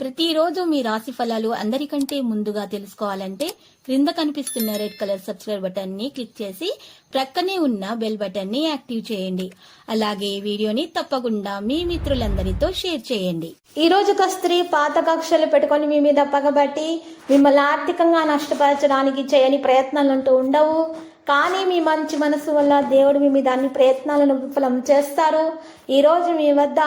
ప్రతిరోజు మీ రాశి ఫలాలు అందరికంటే ముందుగా తెలుసుకోవాలంటే క్రింద కనిపిస్తున్న రెడ్ కలర్ సబ్స్క్రైబ్ బటన్ని క్లిక్ చేసి ప్రక్కనే ఉన్న బెల్ బటన్ని యాక్టివ్ చేయండి. అలాగే వీడియోని తప్పకుండా మీ మిత్రులందరితో షేర్ చేయండి. ఈ రోజు ఒక స్త్రీ పాత కక్షలు పెట్టుకొని మీ మీద పగబట్టి మిమ్మల్ని ఆర్థికంగా నష్టపరచడానికి చేయని ప్రయత్నాలు అంటూ ఉండవు. కానీ మీ మంచి మనసు వల్ల దేవుడు మీ మీద అన్ని ప్రయత్నాలను విఫలం చేస్తారు. ఈరోజు మీ వద్ద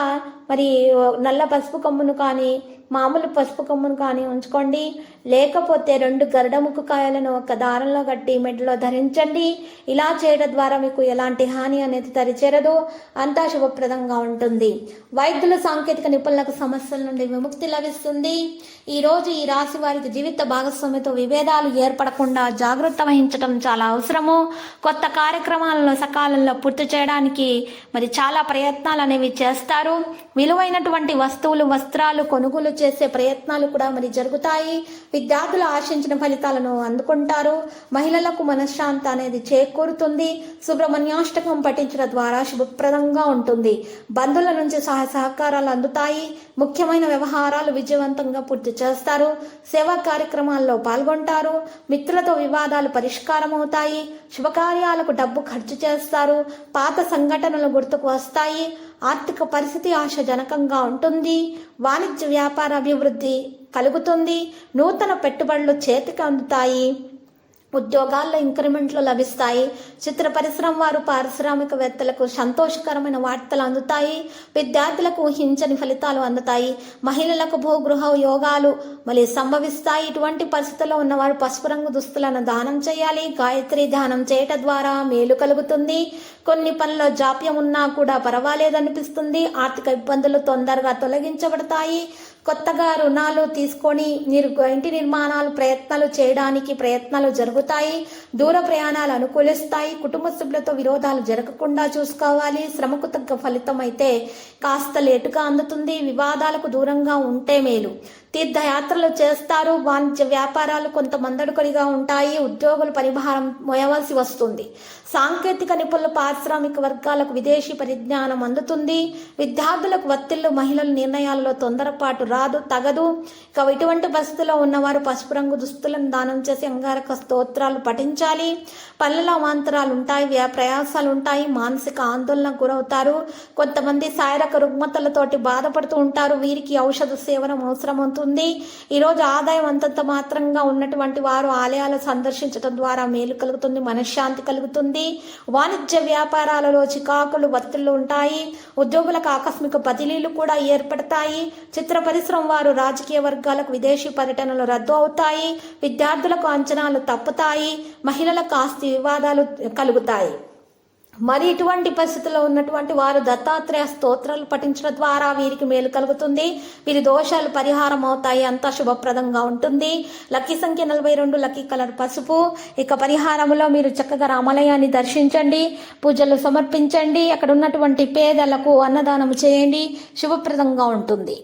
మరి నల్ల పసుపు కొమ్మును కానీ మామూలు పసుపు కొమ్మును కానీ ఉంచుకోండి. లేకపోతే రెండు గరడముకు కాయలను ఒక దారంలో కట్టి మెడలో ధరించండి. ఇలా చేయడం ద్వారా మీకు ఎలాంటి హాని అనేది తరిచేరదు. అంతా శుభప్రదంగా ఉంటుంది. వైద్యులు సాంకేతిక నిపుణులకు సమస్యల నుండి విముక్తి లభిస్తుంది. ఈరోజు ఈ రాశి వారికి జీవిత భాగస్వామితో విభేదాలు ఏర్పడకుండా జాగ్రత్త వహించడం చాలా అవసరము. కొత్త కార్యక్రమాలను సకాలంలో పూర్తి చేయడానికి మరి చాలా ప్రయత్నాలు అనేవి చేస్తారు. విలువైనటువంటి వస్తువులు వస్త్రాలు కొనుగోలు చేసే ప్రయత్నాలు కూడా మరి జరుగుతాయి. విద్యార్థులు ఆశించిన ఫలితాలను అందుకుంటారు. మహిళలకు మనశ్శాంతి అనేది చేకూరుతుంది. సుబ్రహ్మణ్యాష్టకం పఠించడం ద్వారా శుభప్రదంగా ఉంటుంది. బంధువుల నుంచి సహాయ సహకారాలు అందుతాయి. ముఖ్యమైన వ్యవహారాలు విజయవంతంగా పూర్తి చేస్తారు. సేవా కార్యక్రమాల్లో పాల్గొంటారు. మిత్రులతో వివాదాలు పరిష్కారం అవుతాయి. శుభకార్యాలకు డబ్బు ఖర్చు చేస్తారు. పాత సంఘటనలు గుర్తుకు వస్తాయి. ఆర్థిక పరిస్థితి ఆశ జనకంగా ఉంటుంది. వాణిజ్య వ్యాపార అభివృద్ధి కలుగుతుంది. నూతన పెట్టుబడులు చేతికి అందుతాయి. ఉద్యోగాల్లో ఇంక్రిమెంట్లు లభిస్తాయి. చిత్ర పరిశ్రమ వారు పారిశ్రామికవేత్తలకు సంతోషకరమైన వార్తలు అందుతాయి. విద్యార్థులకు ఊహించని ఫలితాలు అందుతాయి. మహిళలకు భూగృహ యోగాలు మళ్ళీ సంభవిస్తాయి. ఇటువంటి పరిస్థితుల్లో ఉన్నవారు పసుపు రంగు దుస్తులను దానం చేయాలి. గాయత్రి ధ్యానం చేయటం ద్వారా మేలు కలుగుతుంది. కొన్ని పనుల్లో జాప్యం ఉన్నా కూడా పర్వాలేదనిపిస్తుంది. ఆర్థిక ఇబ్బందులు తొందరగా తొలగించబడతాయి. కొత్తగా రుణాలు తీసుకొని నిర్ ఇంటి నిర్మాణాలు ప్రయత్నాలు చేయడానికి ప్రయత్నాలు జరుగుతాయి. దూర ప్రయాణాలు అనుకూలిస్తాయి. కుటుంబ సభ్యులతో విరోధాలు జరగకుండా చూసుకోవాలి. శ్రమకు తగ్గ ఫలితం అయితే కాస్త లేటుగా అందుతుంది. వివాదాలకు దూరంగా ఉంటే మేలు. తీర్థయాత్రలు చేస్తారు. వాణిజ్య వ్యాపారాలు కొంత మందడుకొడిగా ఉంటాయి. ఉద్యోగులు పరిభారం మోయవలసి వస్తుంది. సాంకేతిక నిపుణులు పారిశ్రామిక వర్గాలకు విదేశీ పరిజ్ఞానం అందుతుంది. విద్యార్థులకు వత్తిళ్ళు మహిళల నిర్ణయాలలో తొందరపాటు రాదు తగదు. ఇక ఇటువంటి పరిస్థితుల్లో ఉన్నవారు పసుపు రంగు దుస్తులను దానం చేసి అంగారక స్తోత్రాలు పఠించాలి. పల్లెల అవాంతరాలు ఉంటాయి ప్రయాసాలు ఉంటాయి. మానసిక ఆందోళనకు గురవుతారు. కొంతమంది శారీరక రుగ్మతలతోటి బాధపడుతూ ఉంటారు. వీరికి ఔషధ సేవనం అవసరం అవుతుంది ఈరోజు ఆదాయం అంతంత మాత్రంగా ఉన్నటువంటి వారు ఆలయాలు సందర్శించడం ద్వారా మేలు కలుగుతుంది మనశ్శాంతి కలుగుతుంది. వాణిజ్య వ్యాపారాలలో చికాకులు ఒత్తిళ్ళు ఉంటాయి. ఉద్యోగులకు ఆకస్మిక బదిలీలు కూడా ఏర్పడతాయి. చిత్ర పరిశ్రమ వారు రాజకీయ వర్గాలకు విదేశీ పర్యటనలు రద్దు అవుతాయి. విద్యార్థులకు అంచనాలు తప్పుతాయి. మహిళలకు ఆస్తి వివాదాలు కలుగుతాయి. మరి ఇటువంటి పరిస్థితుల్లో ఉన్నటువంటి వారు దత్తాత్రేయ స్తోత్రాలు పఠించడం ద్వారా వీరికి మేలు కలుగుతుంది. వీరి దోషాలు పరిహారం అవుతాయి. అంతా శుభప్రదంగా ఉంటుంది. లక్కీ సంఖ్య నలభై రెండు లక్కీ కలర్ పసుపు. ఇక పరిహారంలో మీరు చక్కగా రామాలయాన్ని దర్శించండి. పూజలు సమర్పించండి. అక్కడ ఉన్నటువంటి పేదలకు అన్నదానం చేయండి. శుభప్రదంగా ఉంటుంది.